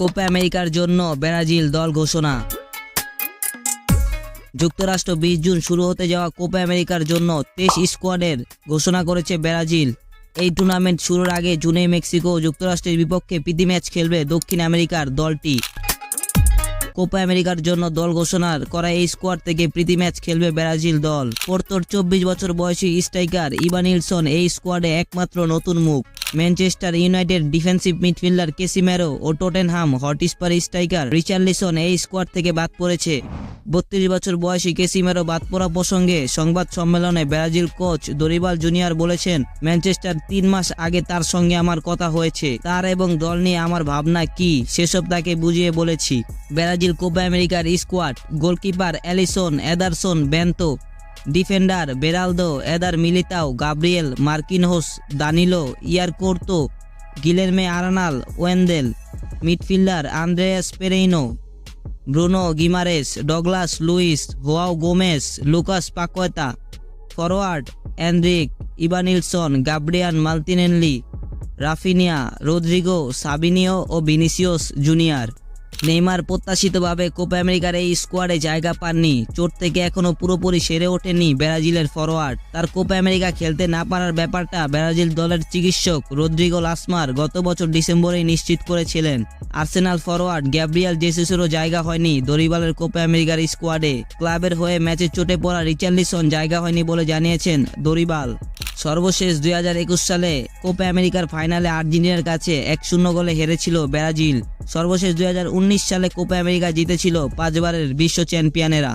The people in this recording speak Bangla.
কোপা আমেরিকার জন্য ব্রাজিল দল ঘোষণা। যুক্তরাষ্ট্র বিশ জুন শুরু হতে যাওয়া কোপা আমেরিকার জন্য তেইশ স্কোয়াডের ঘোষণা করেছে ব্রাজিল। এই টুর্নামেন্ট শুরুর আগে জুনে মেক্সিকো যুক্তরাষ্ট্রের বিপক্ষে প্রীতি ম্যাচ খেলবে দক্ষিণ আমেরিকার দলটি। কোপা আমেরিকার জন্য দল ঘোষণার করা এই স্কোয়াড থেকে প্রীতি ম্যাচ খেলবে ব্রাজিল দল। পোর্তোর চব্বিশ বছর বয়সী স্ট্রাইকার ইবানিলসন এই স্কোয়াডে একমাত্র নতুন মুখ। Manchester United defensive midfielder Casemiro ও টোটেনহাম হটস্পার স্ট্রাইকার রিচার্লিসন এই স্কোয়াড থেকে বাদ পড়েছে। বত্রিশ বছর বয়সী কেসিমেরো বাদ পড়া প্রসঙ্গে সংবাদ সম্মেলনে ব্রাজিল কোচ দরিবাল জুনিয়র বলেছেন, ম্যানচেস্টার তিন মাস আগে তার সঙ্গে আমার কথা হয়েছে। তার এবং দল নিয়ে আমার ভাবনা কি, সেসব তাকে বুঝিয়ে বলেছি। ব্রাজিল কোপা আমেরিকার squad goalkeeper Alisson Ederson Bento defender Beraldo, Eder Militao, Gabriel Marquinhos Danilo, Yan Couto, Guilherme Arana, Wendell, midfielder Andreas Pereira, Bruno Guimaraes, Douglas Luiz, Joao Gomes, Lucas Paqueta forward Endrick Evanilson, Gabriel Martinelli Raphinha, Rodrygo, Savinho ও ভিনিসিওস জুনিয়র। নেইমার প্রত্যাশিতভাবে কোপা আমেরিকার এই স্কোয়াডে জায়গা পাননি। চোট থেকে এখনও পুরোপুরি সেরে ওঠেনি ব্রাজিলের ফরোয়ার্ড। তার কোপা আমেরিকা খেলতে না পারার ব্যাপারটা ব্রাজিল দলের চিকিৎসক রদ্রিগো লাসমার গত বছর ডিসেম্বরেই নিশ্চিত করেছিলেন। আর্সেনাল ফরোয়ার্ড গ্যাব্রিয়াল জেসুসেরও জায়গা হয়নি দরিবালের কোপা আমেরিকার স্কোয়াডে। ক্লাবের হয়ে ম্যাচে চোটে পড়া রিচার্লিসন জায়গা হয়নি বলে জানিয়েছেন দরিবাল। সর্বশেষ দু হাজার একুশ সালে কোপা আমেরিকার ফাইনালে আর্জেন্টিনার কাছে এক শূন্য গোলে হেরেছিল ব্রাজিল। সর্বশেষ দু হাজার উনিশ সালে কোপা আমেরিকা জিতেছিল পাঁচবারের বিশ্ব চ্যাম্পিয়নেরা।